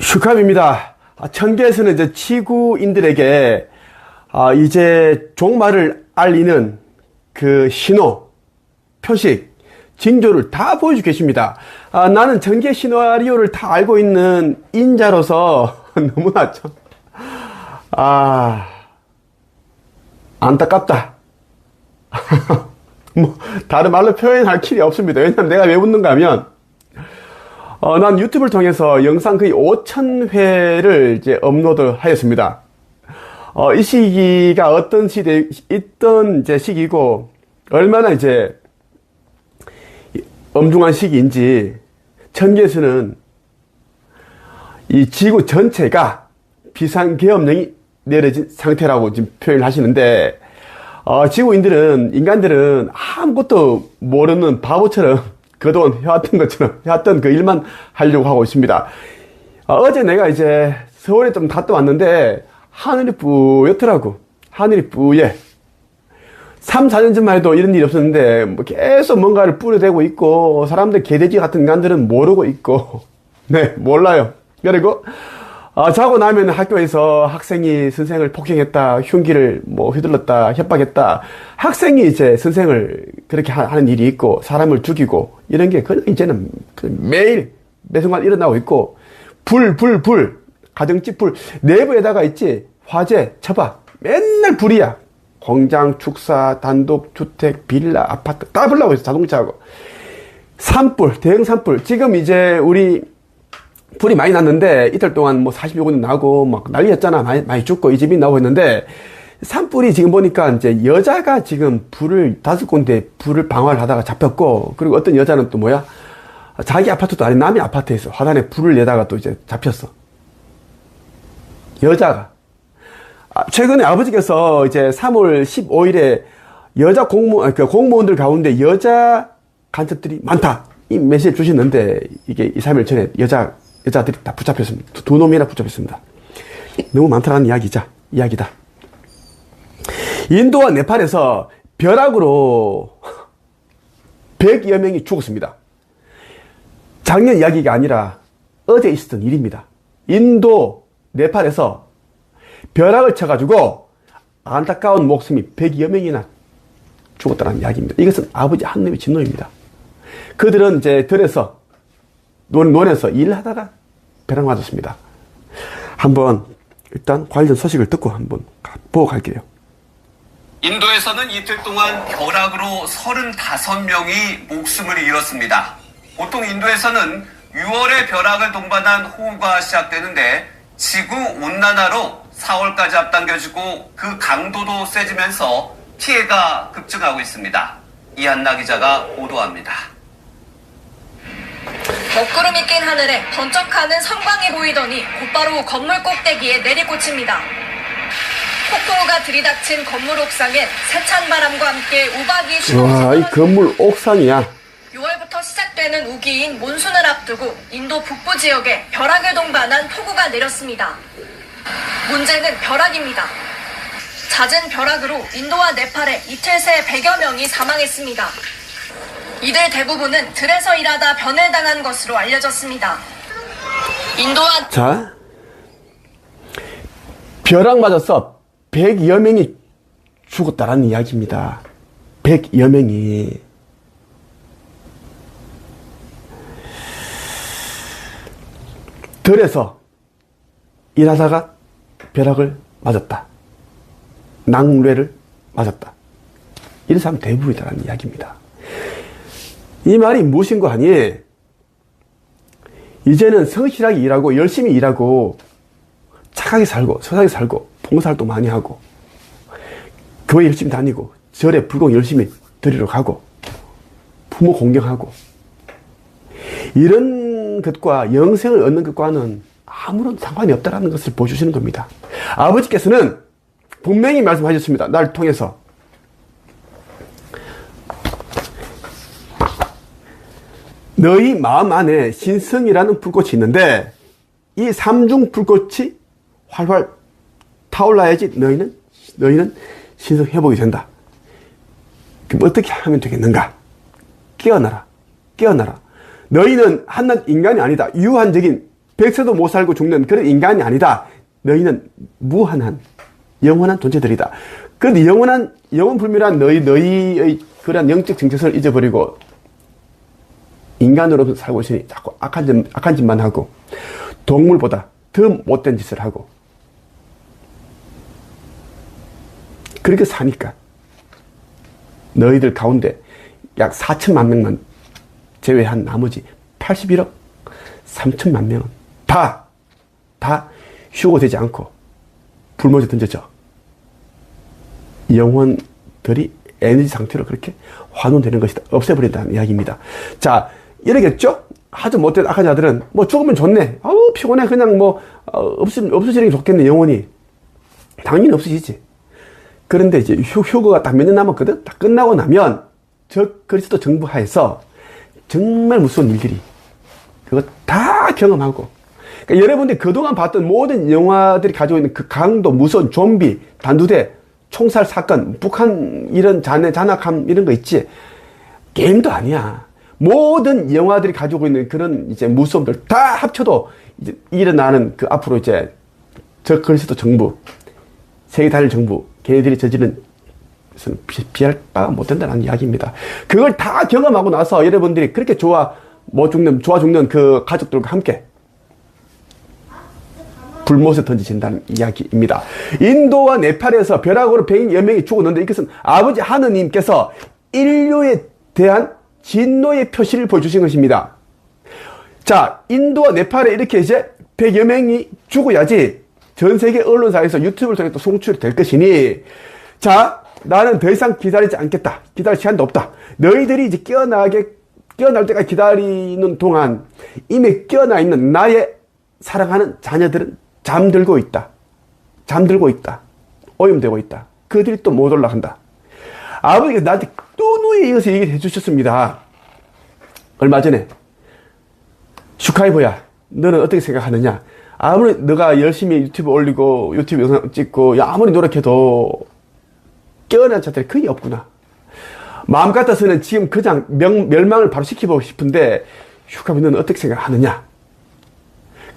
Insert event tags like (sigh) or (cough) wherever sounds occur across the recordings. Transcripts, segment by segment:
슈캅입니다. 아, 천계에서는 이제 지구인들에게 아, 이제 종말을 알리는 그 신호, 표식, 징조를 다 보여주고 계십니다. 아, 나는 전개 시나리오를 다 알고 있는 인자로서 (laughs) 너무나 참, 아, 안타깝다. (laughs) 뭐, 다른 말로 표현할 길이 없습니다. 왜냐면 내가 왜 묻는가 하면, 어, 난 유튜브를 통해서 영상 거의 5,000회를 이제 업로드 하였습니다. 어, 이 시기가 어떤 시대, 있던 이제 시기고, 얼마나 이제 엄중한 시기인지, 천계에서는 이 지구 전체가 비상계엄령이 내려진 상태라고 지금 표현을 하시는데, 어, 지구인들은, 인간들은 아무것도 모르는 바보처럼 그동안 해왔던 것처럼 해왔던 그 일만 하려고 하고 있습니다. 어, 제 내가 이제 서울에 좀 갔다 왔는데, 하늘이 뿌옇더라고. 하늘이 뿌예. 3, 4년 전만 해도 이런 일이 없었는데, 뭐 계속 뭔가를 뿌려대고 있고, 사람들 개돼지 같은 인간들은 모르고 있고, (laughs) 네, 몰라요. 그리고, 어, 자고 나면 학교에서 학생이 선생을 폭행했다, 흉기를 뭐 휘둘렀다, 협박했다. 학생이 이제 선생을 그렇게 하- 하는 일이 있고, 사람을 죽이고, 이런 게 그냥 이제는 그 매일, 매 순간 일어나고 있고, 불, 불, 불, 가정집 불, 내부에다가 있지, 화재, 처박, 맨날 불이야. 공장, 축사, 단독, 주택, 빌라, 아파트, 다 불나고 있어, 자동차하고. 산불, 대형 산불. 지금 이제 우리 불이 많이 났는데 이틀 동안 뭐 40여 군데 나고 막 난리였잖아. 많이, 많이 죽고 이 집이 나오고 있는데 산불이 지금 보니까 이제 여자가 지금 불을 다섯 군데 불을 방화를 하다가 잡혔고 그리고 어떤 여자는 또 뭐야? 자기 아파트도 아닌 남의 아파트에서 화단에 불을 내다가 또 이제 잡혔어. 여자가. 아, 최근에 아버지께서 이제 3월 15일에 여자 공무, 아니, 그 공무원들 가운데 여자 간첩들이 많다. 이 메시지 주셨는데, 이게 2, 3일 전에 여자, 여자들이 다 붙잡혔습니다. 두, 두 놈이나 붙잡혔습니다. 너무 많다라는 이야기자, 이야기다. 인도와 네팔에서 벼락으로 100여 명이 죽었습니다. 작년 이야기가 아니라 어제 있었던 일입니다. 인도, 네팔에서 벼락을 쳐가지고 안타까운 목숨이 100여 명이나 죽었다는 이야기입니다. 이것은 아버지 한 놈의 진노입니다. 그들은 이제 들에서 논, 논에서 일을 하다가 벼락 맞았습니다. 한번 일단 관련 소식을 듣고 한번 가- 보고 갈게요. 인도에서는 이틀 동안 벼락으로 35명이 목숨을 잃었습니다. 보통 인도에서는 6월에 벼락을 동반한 호우가 시작되는데 지구 온난화로 4월까지 앞당겨지고 그 강도도 세지면서 피해가 급증하고 있습니다. 이한나 기자가 보도합니다. 먹구름이 낀 하늘에 번쩍하는 성광이 보이더니 곧바로 건물 꼭대기에 내리꽂힙니다. 폭풍우가 들이닥친 건물 옥상엔 세찬 바람과 함께 우박이 와, 이 건물 옥상이야. 6월부터 시작되는 우기인 몬순을 앞두고 인도 북부 지역에 벼락을 동반한 폭우가 내렸습니다. 문제는 벼락입니다. 잦은 벼락으로 인도와 네팔에 이틀 새 100여 명이 사망했습니다. 이들 대부분은 들에서 일하다 변을 당한 것으로 알려졌습니다. 인도와 자, 벼락 맞아서 100여 명이 죽었다라는 이야기입니다. 100여 명이. 들에서 일하다가 벼락을 맞았다. 낙뢰를 맞았다. 이런 사람 대부분이다라는 이야기입니다. 이 말이 무엇인 거 아니? 이제는 성실하게 일하고 열심히 일하고 착하게 살고 서하게 살고 봉사활동 많이 하고 교회 열심히 다니고 절에 불공 열심히 드리러 가고 부모 공경하고 이런 것과 영생을 얻는 것과는 아무런 상관이 없다라는 것을 보여주시는 겁니다. 아버지께서는 분명히 말씀하셨습니다. 날 통해서 너희 마음 안에 신성이라는 불꽃이 있는데 이 삼중 불꽃이 활활 타올라야지 너희는 너희는 신성 회복이 된다. 그럼 어떻게 하면 되겠는가? 깨어나라. 깨어나라. 너희는 한낱 인간이 아니다. 유한적인 백세도 못 살고 죽는 그런 인간이 아니다. 너희는 무한한 영원한 존재들이다. 그런데 영원한 영원 불멸한 너희 너희의 그런 영적 정체성을 잊어버리고 인간으로 살고 있으니 자꾸 악한 짓, 악한 짓만 하고 동물보다 더 못된 짓을 하고 그렇게 사니까 너희들 가운데 약 4천만 명만 제외한 나머지 81억 3천만 명은 다, 다 휴고되지 않고 불모지 던져져. 영혼들이 에너지 상태로 그렇게 환원되는 것이다. 없애버린다는 이야기입니다. 자, 이러겠죠? 아주 못된 악한 자들은 뭐 죽으면 좋네. 아우, 피곤해. 그냥 뭐, 어, 없으, 없어지는 게 좋겠네, 영혼이. 당연히 없어지지. 그런데 이제 휴, 휴거가 딱 몇 년 남았거든? 딱 끝나고 나면 저 그리스도 정부 하에서 정말 무서운 일들이 그거 다 경험하고 그러니까 여러분들이 그동안 봤던 모든 영화들이 가지고 있는 그 강도, 무서운 좀비, 단두대, 총살 사건, 북한 이런 잔해, 잔악함 이런 거 있지. 게임도 아니야. 모든 영화들이 가지고 있는 그런 이제 무서움들 다 합쳐도 이제 일어나는 그 앞으로 이제 저 그리스도 정부, 세계 단일 정부, 걔네들이 저지른 비- 비할 바가 못 된다는 이야기입니다. 그걸 다 경험하고 나서 여러분들이 그렇게 좋아, 못 죽는, 좋아 죽는 그 가족들과 함께 불못에 던지신다는 이야기입니다. 인도와 네팔에서 벼락으로 100여 명이 죽었는데 이것은 아버지 하느님께서 인류에 대한 진노의 표시를 보여주신 것입니다. 자, 인도와 네팔에 이렇게 이제 100여 명이 죽어야지 전 세계 언론사에서 유튜브를 통해 또 송출이 될 것이니 자, 나는 더 이상 기다리지 않겠다. 기다릴 시간도 없다. 너희들이 이제 깨어나게, 깨어날 때까지 기다리는 동안 이미 깨어나 있는 나의 사랑하는 자녀들은 잠들고 있다. 잠들고 있다. 오염되고 있다. 그들이 또 못 올라간다. 아버지가 나한테 또 누에 이어서 얘기해 주셨습니다. 얼마 전에 슈카이버야, 너는 어떻게 생각하느냐? 아무리 너가 열심히 유튜브 올리고 유튜브 영상 찍고 야, 아무리 노력해도 깨어난 자들이 거의 없구나. 마음 같아서는 지금 그냥 명, 멸망을 바로 시켜보고 싶은데 슈카이버 너는 어떻게 생각하느냐?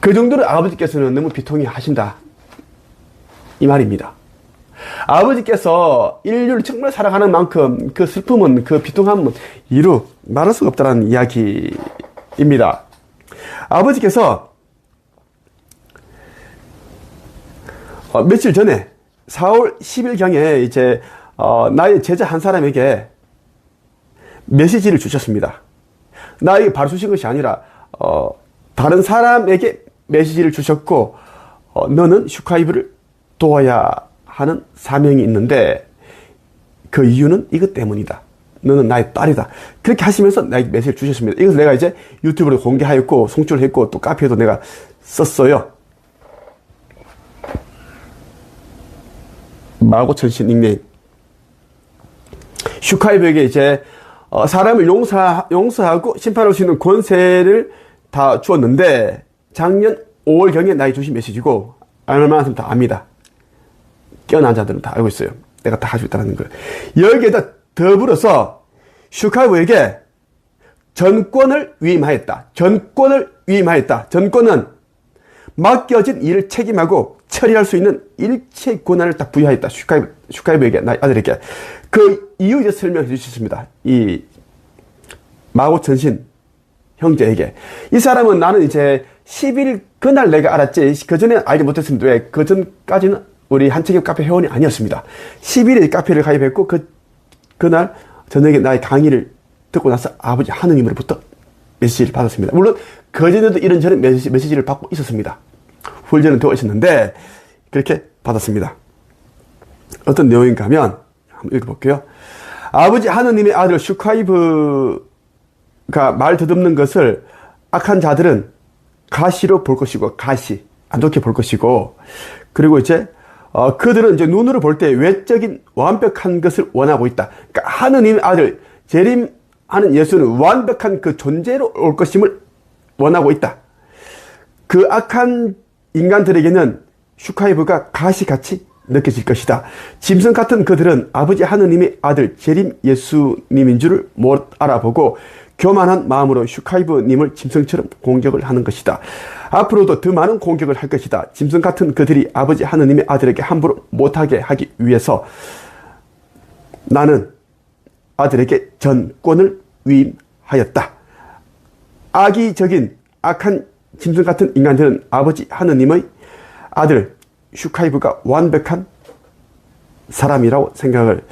그 정도로 아버지께서는 너무 비통해 하신다. 이 말입니다. 아버지께서 인류를 정말 사랑하는 만큼 그 슬픔은 그 비통함은 이루 말할 수가 없다는 이야기입니다. 아버지께서 어, 며칠 전에 4월 10일경에 이제 어, 나의 제자 한 사람에게 메시지를 주셨습니다. 나에게 바로 주신 것이 아니라 어, 다른 사람에게 메시지를 주셨고 어, 너는 슈카이브를 도와야 하는 사명이 있는데 그 이유는 이것 때문이다. 너는 나의 딸이다. 그렇게 하시면서 나에게 메시지를 주셨습니다. 이것을 내가 이제 유튜브로 공개하였고 송출했고 또 카페에도 내가 썼어요. 마고천신 닉네임. 슈카이브에게 이제 어, 사람을 용서, 용서하고 심판할 수 있는 권세를 다 주었는데 작년 5월경에 나이 주신 메시지고 알만한 다 압니다. 깨어난 자들은 다 알고 있어요. 내가 다 가지고 있다는 걸. 여기에다 더불어서 슈카이브에게 전권을 위임하였다. 전권을 위임하였다. 전권은 맡겨진 일을 책임하고 처리할 수 있는 일체 권한을 딱 부여하였다. 슈카이브, 슈카이브에게, 나 아들에게. 그 이유 이제 설명해 주셨습니다. 이 마고천신 형제에게. 이 사람은 나는 이제 10일 그날 내가 알았지. 그 전에 알지 못했습니다. 왜? 그 전까지는 우리 한책협 카페 회원이 아니었습니다. 10일에 카페를 가입했고, 그, 그날 저녁에 나의 강의를 듣고 나서 아버지 하느님으로부터 메시지를 받았습니다. 물론, 그전에도 이런저런 메시지, 메시지를 받고 있었습니다. 훈련은 되어 있었는데, 그렇게 받았습니다. 어떤 내용인가 하면, 한번 읽어볼게요. 아버지 하느님의 아들 슈카이브가 말 더듬는 것을 악한 자들은 가시로 볼 것이고, 가시. 안 좋게 볼 것이고, 그리고 이제, 어, 그들은 이제 눈으로 볼 때 외적인 완벽한 것을 원하고 있다. 그러니까 하느님의 아들, 재림하는 예수는 완벽한 그 존재로 올 것임을 원하고 있다. 그 악한 인간들에게는 슈카이브가 가시같이 느껴질 것이다. 짐승 같은 그들은 아버지 하느님의 아들 재림 예수님인 줄을 못 알아보고 교만한 마음으로 슈카이브님을 짐승처럼 공격을 하는 것이다. 앞으로도 더 많은 공격을 할 것이다. 짐승 같은 그들이 아버지 하느님의 아들에게 함부로 못하게 하기 위해서 나는 아들에게 전권을 위임하였다. 악의적인 악한 짐승 같은 인간들은 아버지 하느님의 아들 슈카이브가 완벽한 사람이라고 생각을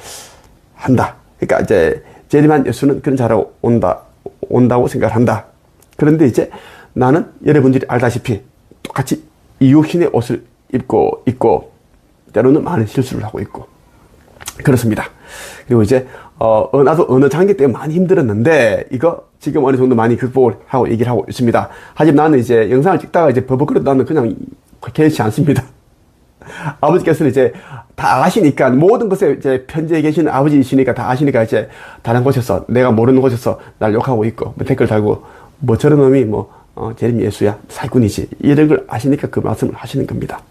한다. 그러니까 이제 재림한 예수는 그런 자라고 온다 온다고 생각을 한다. 그런데 이제 나는 여러분들이 알다시피 똑같이 이웃신의 옷을 입고 있고 때로는 많은 실수를 하고 있고 그렇습니다. 그리고 이제 어, 어, 나도 어느 장기 때문에 많이 힘들었는데 이거 지금 어느 정도 많이 극복을 하고 얘기를 하고 있습니다. 하지만 나는 이제 영상을 찍다가 이제 버벅거려도 나는 그냥 개의치 않습니다. (laughs) 아버지께서는 이제 다 아시니까 모든 것에 이제 편지에 계시는 아버지이시니까 다 아시니까 이제 다른 곳에서 내가 모르는 곳에서 날 욕하고 있고 뭐 댓글 달고 뭐 저런 놈이 뭐 어, 재림 예수야 사기꾼이지 이런 걸 아시니까 그 말씀을 하시는 겁니다.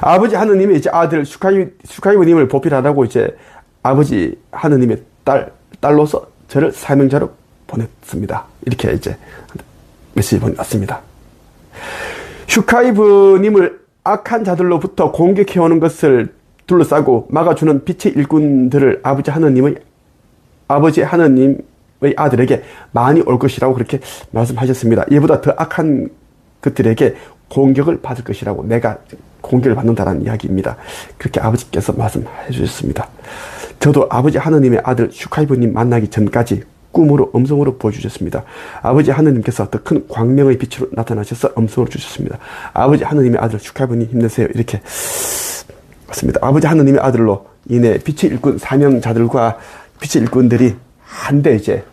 아버지 하느님이 이제 아들 슈카이 슈카이브님을 보필하라고 이제 아버지 하느님의 딸 딸로서 저를 사명자로 보냈습니다. 이렇게 이제 메시지 보냈습니다. 슈카이브님을 악한 자들로부터 공격해오는 것을 둘러싸고 막아주는 빛의 일꾼들을 아버지 하느님의 아버지 하느님의 아들에게 많이 올 것이라고 그렇게 말씀하셨습니다. 이보다 더 악한 것들에게 공격을 받을 것이라고 내가 공격을 받는다라는 이야기입니다. 그렇게 아버지께서 말씀해 주셨습니다. 저도 아버지 하느님의 아들 슈카이브님 만나기 전까지 꿈으로 음성으로 보여주셨습니다. 아버지 하느님께서 더 큰 광명의 빛으로 나타나셔서 음성을 주셨습니다. 아버지 하느님의 아들 슈카이브님 힘내세요. 이렇게 맞습니다. 아버지 하느님의 아들로 인해 빛의 일꾼 사명자들과 빛의 일꾼들이 한데 이제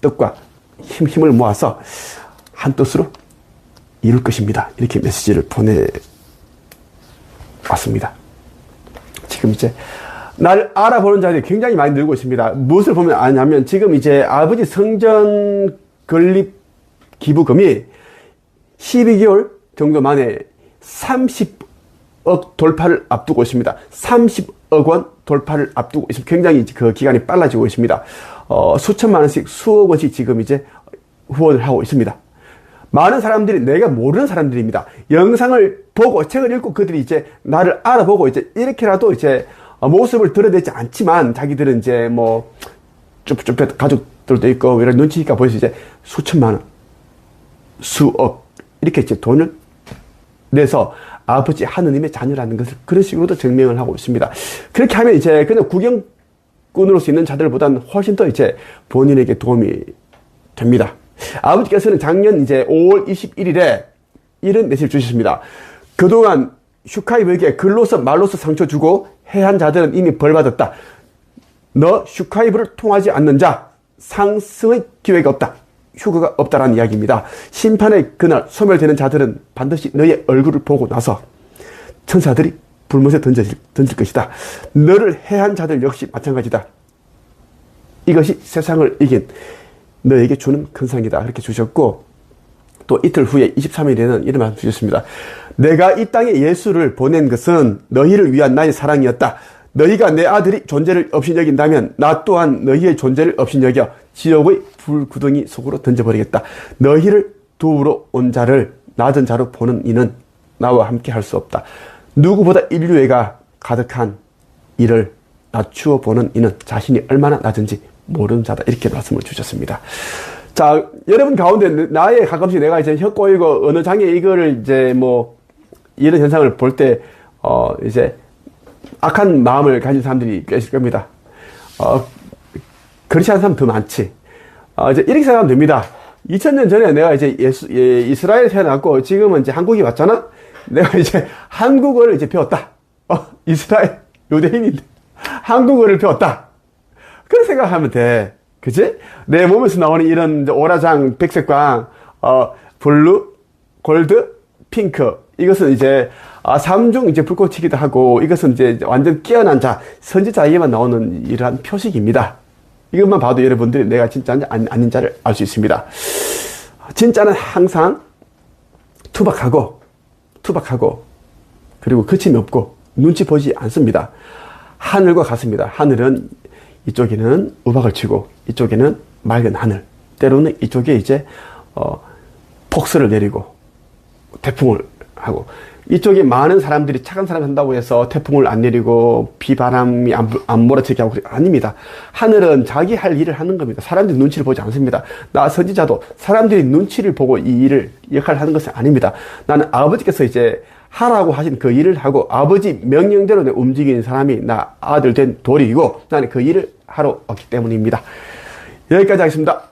뜻과 힘, 힘을 모아서 한 뜻으로 이룰 것입니다. 이렇게 메시지를 보내 왔습니다. 지금 이제 날 알아보는 자들이 굉장히 많이 늘고 있습니다. 무엇을 보면 아냐면 지금 이제 아버지 성전 건립 기부금이 12개월 정도 만에 30억 돌파를 앞두고 있습니다. 30억 원 돌파를 앞두고 있습니다. 굉장히 그 기간이 빨라지고 있습니다. 어, 수천만 원씩 수억 원씩 지금 이제 후원을 하고 있습니다. 많은 사람들이 내가 모르는 사람들입니다. 영상을 보고 책을 읽고 그들이 이제 나를 알아보고 이제 이렇게라도 이제 모습을 드러내지 않지만 자기들은 이제 뭐 쭈뼛쭈뼛 가족들도 있고 이런 눈치니까 보여서 이제 수천만 원, 수억 이렇게 이제 돈을 내서 아버지 하느님의 자녀라는 것을 그런 식으로도 증명을 하고 있습니다. 그렇게 하면 이제 그냥 구경꾼으로서 있는 자들보다는 훨씬 더 이제 본인에게 도움이 됩니다. 아버지께서는 작년 이제 5월 21일에 이런 메시지를 주셨습니다. 그동안 슈카이브에게 글로서 말로서 상처 주고 해한 자들은 이미 벌 받았다. 너 슈카이브를 통하지 않는 자 상승의 기회가 없다. 휴거가 없다라는 이야기입니다. 심판의 그날 소멸되는 자들은 반드시 너의 얼굴을 보고 나서 천사들이 불못에 던질, 던질 것이다. 너를 해한 자들 역시 마찬가지다. 이것이 세상을 이긴 너에게 주는 큰 상이다. 그렇게 주셨고, 또 이틀 후에 23일에는 이런 말씀 주셨습니다. 내가 이 땅에 예수를 보낸 것은 너희를 위한 나의 사랑이었다. 너희가 내 아들이 존재를 없이 여긴다면 나 또한 너희의 존재를 없이 여겨 지옥의 불구덩이 속으로 던져버리겠다. 너희를 도우러 온 자를 낮은 자로 보는 이는 나와 함께 할 수 없다. 누구보다 인류애가 가득한 이를 낮추어 보는 이는 자신이 얼마나 낮은지 모르는 자다. 이렇게 말씀을 주셨습니다. 자, 여러분 가운데 나의 가끔씩 내가 이제 혀 꼬이고 어느 장에 이거를 이제 뭐 이런 현상을 볼 때, 어, 이제 악한 마음을 가진 사람들이 꽤 있을 겁니다. 어, 그렇지 않은 사람 더 많지. 어, 이제 이렇게 생각하면 됩니다. 2000년 전에 내가 이제 예수, 예, 이스라엘에 태어났고 지금은 이제 한국에 왔잖아? 내가 이제 한국어를 이제 배웠다. 어, 이스라엘 유대인인데 한국어를 배웠다. 그런 생각하면 돼. 그치? 내 몸에서 나오는 이런 오라장, 백색광, 어, 블루, 골드, 핑크. 이것은 이제, 아, 삼중 이제 불꽃이기도 하고, 이것은 이제 완전 깨어난 자, 선지자에게만 나오는 이러한 표식입니다. 이것만 봐도 여러분들이 내가 진짜인지 아닌 자를 알 수 있습니다. 진짜는 항상 투박하고, 투박하고, 그리고 거침이 없고, 눈치 보지 않습니다. 하늘과 같습니다. 하늘은 이쪽에는 우박을 치고, 이쪽에는 맑은 하늘, 때로는 이쪽에 이제 어, 폭설을 내리고 태풍을 하고 이쪽에 많은 사람들이 착한 사람 한다고 해서 태풍을 안 내리고 비바람이 안, 불- 안 몰아치게 하고 아닙니다. 하늘은 자기 할 일을 하는 겁니다. 사람들이 눈치를 보지 않습니다. 나 선지자도 사람들이 눈치를 보고 이 일을 역할을 하는 것은 아닙니다. 나는 아버지께서 이제 하라고 하신 그 일을 하고 아버지 명령대로 내 움직이는 사람이 나 아들 된 도리이고 나는 그 일을 하러 왔기 때문입니다. 여기까지 하겠습니다.